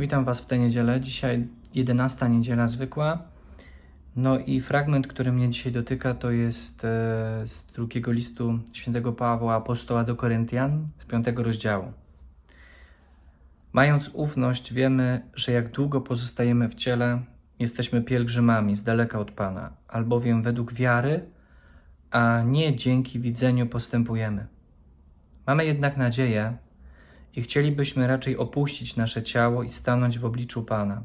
Witam Was w tę niedzielę. Dzisiaj 11 niedziela zwykła. No i fragment, który mnie dzisiaj dotyka, to jest e, z drugiego listu świętego Pawła Apostoła do Koryntian z piątego rozdziału. Mając ufność, wiemy, że jak długo pozostajemy w ciele, jesteśmy pielgrzymami z daleka od Pana, albowiem według wiary, a nie dzięki widzeniu postępujemy. Mamy jednak nadzieję, i chcielibyśmy raczej opuścić nasze ciało i stanąć w obliczu Pana.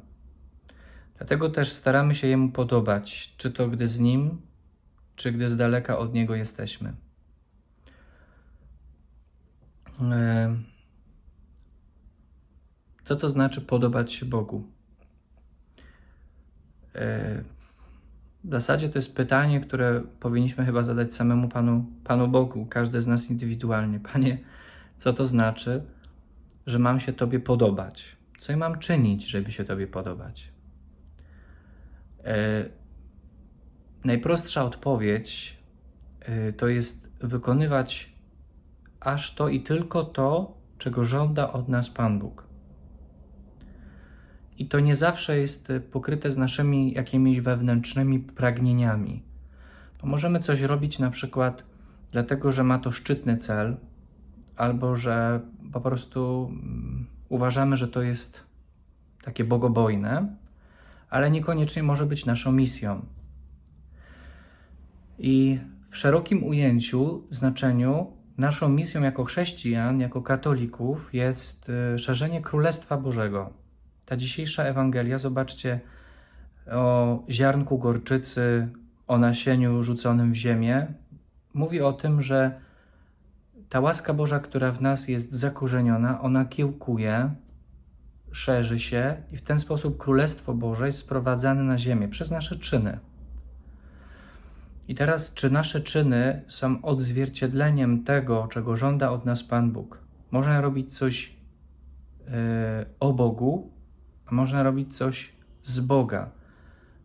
Dlatego też staramy się Jemu podobać, czy to gdy z Nim, czy gdy z daleka od Niego jesteśmy. E, Co to znaczy podobać się Bogu? E, W zasadzie to jest pytanie, które powinniśmy chyba zadać samemu Panu, Panu Bogu, każdy z nas indywidualnie. Panie, co to znaczy? Że mam się Tobie podobać. Co ja mam czynić, żeby się Tobie podobać? E, najprostsza odpowiedź e, to jest wykonywać aż to i tylko to, czego żąda od nas Pan Bóg. I to nie zawsze jest pokryte z naszymi jakimiś wewnętrznymi pragnieniami. Bo możemy coś robić na przykład dlatego, że ma to szczytny cel, albo że po prostu mm, uważamy, że to jest takie bogobojne, ale niekoniecznie może być naszą misją. I w szerokim ujęciu, znaczeniu, naszą misją jako chrześcijan, jako katolików jest y, szerzenie Królestwa Bożego. Ta dzisiejsza Ewangelia, zobaczcie o ziarnku gorczycy, o nasieniu rzuconym w ziemię, mówi o tym, że ta łaska Boża, która w nas jest zakorzeniona, ona kiełkuje, szerzy się i w ten sposób Królestwo Boże jest sprowadzane na ziemię przez nasze czyny. I teraz, czy nasze czyny są odzwierciedleniem tego, czego żąda od nas Pan Bóg? Można robić coś yy, o Bogu, a można robić coś z Boga.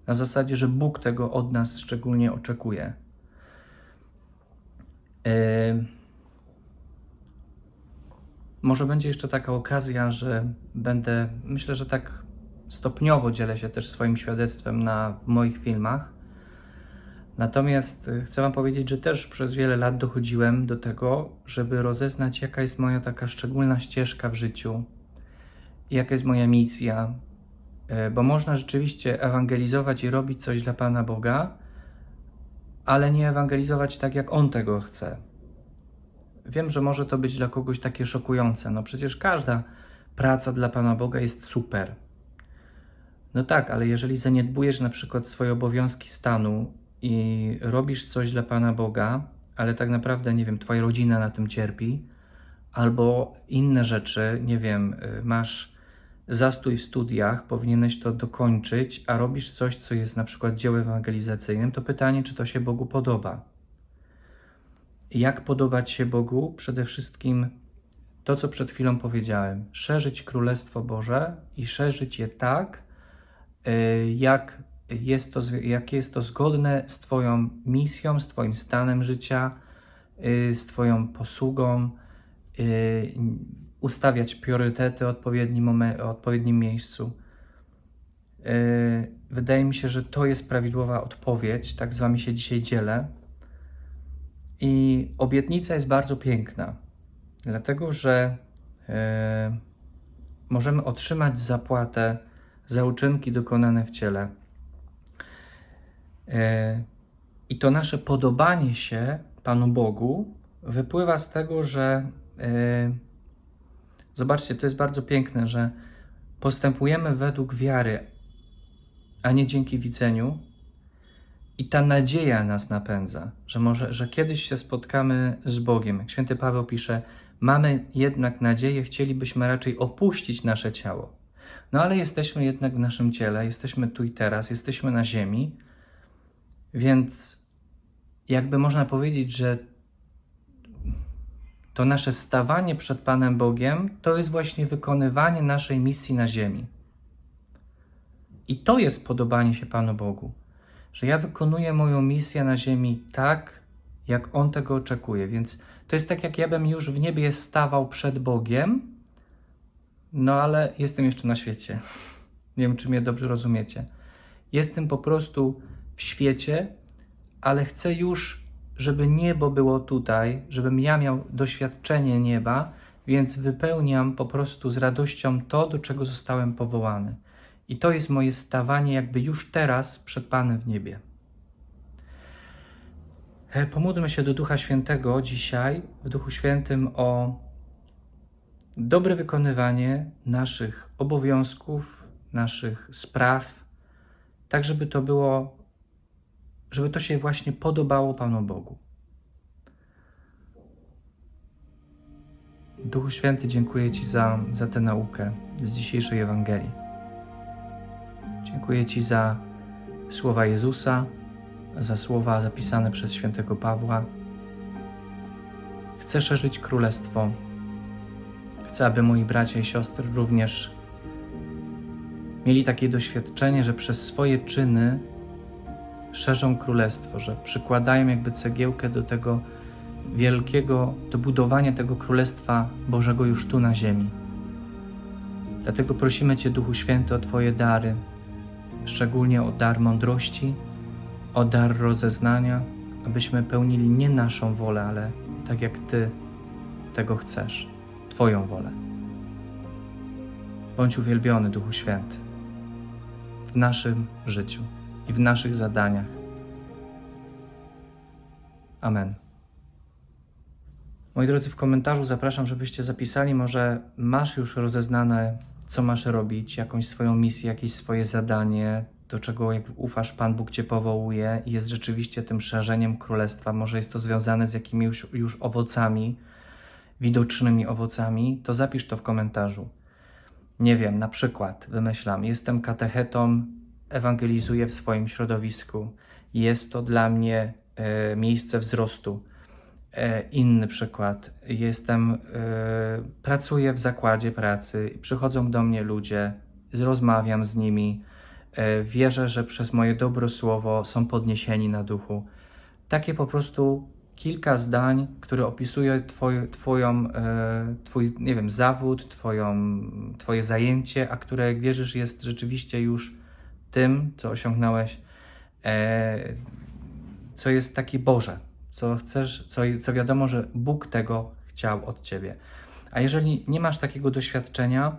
Na zasadzie, że Bóg tego od nas szczególnie oczekuje. Yy, może będzie jeszcze taka okazja, że będę, myślę, że tak stopniowo dzielę się też swoim świadectwem na, w moich filmach. Natomiast y, chcę Wam powiedzieć, że też przez wiele lat dochodziłem do tego, żeby rozeznać, jaka jest moja taka szczególna ścieżka w życiu, jaka jest moja misja, Y, bo można rzeczywiście ewangelizować i robić coś dla Pana Boga, ale nie ewangelizować tak, jak On tego chce. Wiem, że może to być dla kogoś takie szokujące. No przecież każda praca dla Pana Boga jest super. No tak, ale jeżeli zaniedbujesz na przykład swoje obowiązki stanu i robisz coś dla Pana Boga, ale tak naprawdę, nie wiem, Twoja rodzina na tym cierpi, albo inne rzeczy, nie wiem, y, masz zastój w studiach, powinieneś to dokończyć, a robisz coś, co jest na przykład dziełem ewangelizacyjnym, to pytanie, czy to się Bogu podoba. Jak podobać się Bogu? Przede wszystkim to, co przed chwilą powiedziałem: szerzyć Królestwo Boże i szerzyć je tak, y, jak jest to, jak jest to zgodne z Twoją misją, z Twoim stanem życia, y, z Twoją posługą. y, Ustawiać priorytety w odpowiednim, momen- odpowiednim miejscu. Wydaje mi się, że to jest prawidłowa odpowiedź. Tak z Wami się dzisiaj dzielę. I obietnica jest bardzo piękna, dlatego że e, możemy otrzymać zapłatę za uczynki dokonane w ciele. E, I to nasze podobanie się Panu Bogu wypływa z tego, że e, zobaczcie, to jest bardzo piękne, że postępujemy według wiary, a nie dzięki widzeniu, i ta nadzieja nas napędza, że może, że kiedyś się spotkamy z Bogiem. Jak święty Paweł pisze, mamy jednak nadzieję, chcielibyśmy raczej opuścić nasze ciało. No ale jesteśmy jednak w naszym ciele, jesteśmy tu i teraz, jesteśmy na ziemi, więc jakby można powiedzieć, że to nasze stawanie przed Panem Bogiem to jest właśnie wykonywanie naszej misji na ziemi. I to jest podobanie się Panu Bogu że ja wykonuję moją misję na ziemi tak, jak On tego oczekuje. Więc to jest tak, jak ja bym już w niebie stawał przed Bogiem No ale jestem jeszcze na świecie. Nie wiem, czy mnie dobrze rozumiecie. Jestem po prostu w świecie, ale chcę już, żeby niebo było tutaj, żebym ja miał doświadczenie nieba, więc wypełniam po prostu z radością to, do czego zostałem powołany. I to jest moje stawanie, jakby już teraz przed Panem w niebie. E, Pomódlmy się do Ducha Świętego dzisiaj, w Duchu Świętym, o dobre wykonywanie naszych obowiązków, naszych spraw, tak żeby to było, żeby to się właśnie podobało Panu Bogu. Duchu Święty, dziękuję Ci za, za tę naukę z dzisiejszej Ewangelii. Dziękuję Ci za słowa Jezusa, za słowa zapisane przez świętego Pawła. Chcę szerzyć królestwo. Chcę, aby moi bracia i siostry również mieli takie doświadczenie, że przez swoje czyny szerzą królestwo, że przykładają jakby cegiełkę do tego wielkiego, do budowania tego królestwa Bożego już tu na ziemi. Dlatego prosimy Cię, Duchu Święty, o Twoje dary, szczególnie o dar mądrości, o dar rozeznania, abyśmy pełnili nie naszą wolę, ale tak jak Ty tego chcesz, Twoją wolę. Bądź uwielbiony, Duchu Święty, w naszym życiu i w naszych zadaniach. Amen. Moi drodzy, w komentarzu zapraszam, żebyście zapisali, może masz już rozeznane, co masz robić, jakąś swoją misję, jakieś swoje zadanie, do czego jak ufasz, Pan Bóg Cię powołuje i jest rzeczywiście tym szerzeniem królestwa. Może jest to związane z jakimiś już, już owocami, widocznymi owocami, to zapisz to w komentarzu. Nie wiem, na przykład, wymyślam, jestem katechetą, ewangelizuję w swoim środowisku. Jest to dla mnie e, miejsce wzrostu. E, inny przykład. Jestem, e, pracuję w zakładzie pracy, przychodzą do mnie ludzie, rozmawiam z nimi. E, wierzę, że przez moje dobro słowo są podniesieni na duchu. Takie po prostu kilka zdań, które opisuje twoj, twoją, twój, nie wiem, zawód, twoją, twoje zajęcie, a które, jak wierzysz, jest rzeczywiście już tym, co osiągnąłeś, co jest takie Boże, co chcesz, co, co wiadomo, że Bóg tego chciał od ciebie. A jeżeli nie masz takiego doświadczenia,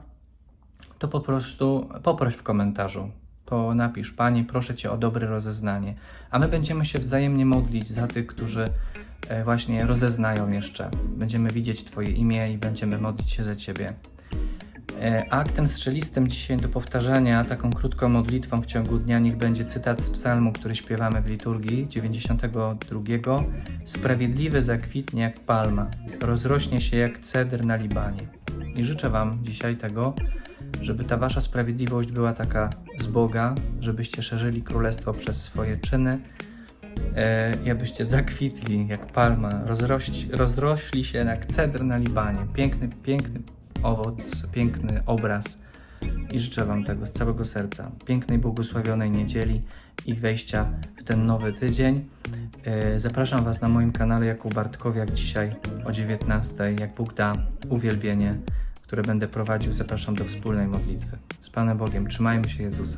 to po prostu poproś w komentarzu. To napisz, Panie, proszę Cię o dobre rozeznanie. A my będziemy się wzajemnie modlić za tych, którzy e, właśnie rozeznają jeszcze. Będziemy widzieć Twoje imię i będziemy modlić się za Ciebie. E, Aktem strzelistym dzisiaj do powtarzania, taką krótką modlitwą w ciągu dnia, niech będzie cytat z psalmu, który śpiewamy w liturgii 92. Sprawiedliwy zakwitnie jak palma, rozrośnie się jak cedr na Libanie. I życzę Wam dzisiaj tego, żeby ta Wasza sprawiedliwość była taka z Boga, żebyście szerzyli królestwo przez swoje czyny e, i abyście zakwitli jak palma, rozrośli, rozrośli się jak cedr na Libanie. Piękny, piękny owoc, piękny obraz i życzę Wam tego z całego serca. Pięknej, błogosławionej niedzieli i wejścia w ten nowy tydzień. E, Zapraszam Was na moim kanale Jakub Bartkowiak dzisiaj o 19, jak Bóg da, uwielbienie, które będę prowadził. Zapraszam do wspólnej modlitwy. Z Panem Bogiem, trzymajmy się Jezusa.